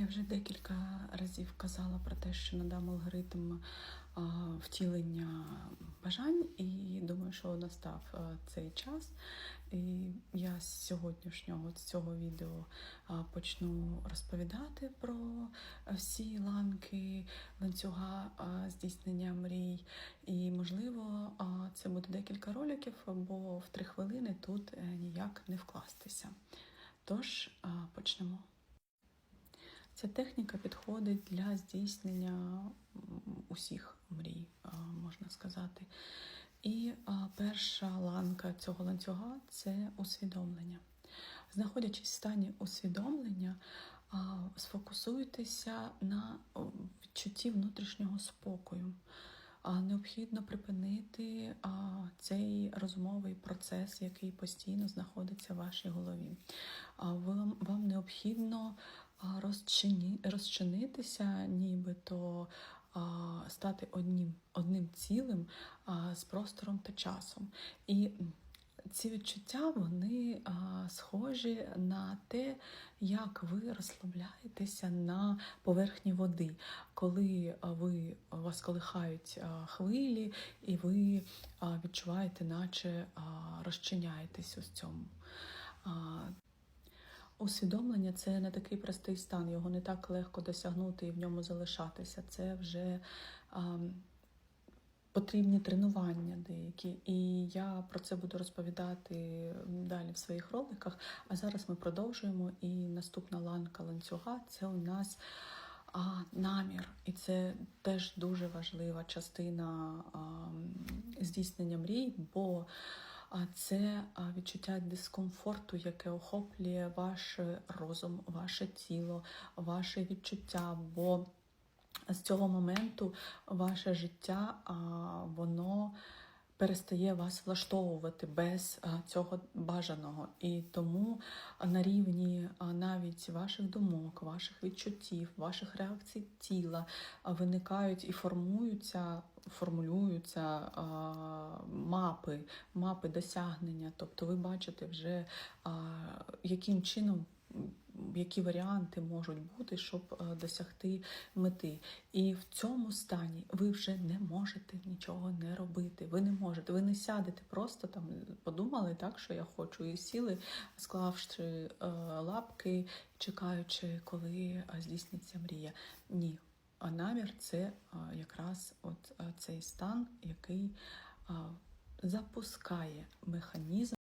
Я вже декілька разів казала про те, що надам алгоритм втілення бажань, і думаю, що настав цей час. І я з сьогоднішнього з цього відео почну розповідати про всі ланки ланцюга здійснення мрій. І, можливо, це буде декілька роликів, бо в три хвилини тут е, ніяк не вкластися. Тож почнемо. Ця техніка підходить для здійснення усіх мрій, можна сказати. І перша ланка цього ланцюга це усвідомлення. Знаходячись в стані усвідомлення, сфокусуйтеся на відчутті внутрішнього спокою. Необхідно припинити цей розумовий процес, який постійно знаходиться в вашій голові. Вам, необхідно розчині, розчинитися, нібито стати одним, одним цілим з простором та часом. І ці відчуття вони схожі на те, як ви розслабляєтеся на поверхні води, коли ви вас колихають хвилі, і ви відчуваєте, наче розчиняєтесь у цьому. Усвідомлення це не такий простий стан, його не так легко досягнути і в ньому залишатися. Це вже а, потрібні тренування деякі. І я про це буду розповідати далі в своїх роликах. А зараз ми продовжуємо. І наступна ланка ланцюга це у нас а, намір. І це теж дуже важлива частина а, здійснення мрій, бо а це відчуття дискомфорту, яке охоплює ваш розум, ваше тіло, ваше відчуття. Бо з цього моменту ваше життя воно перестає вас влаштовувати без цього бажаного. І тому на рівні навіть ваших думок, ваших відчуттів, ваших реакцій тіла виникають і формуються, формулюються мапи, мапи досягнення. Тобто ви бачите вже, яким чином. Які варіанти можуть бути, щоб е, досягти мети. І в цьому стані ви вже не можете нічого не робити. Ви не можете, ви не сядете, просто там подумали, так, що я хочу, і сіли, склавши е, лапки, чекаючи, коли е, здійсниться мрія. Ні. А намір це якраз от цей стан, який запускає механізм.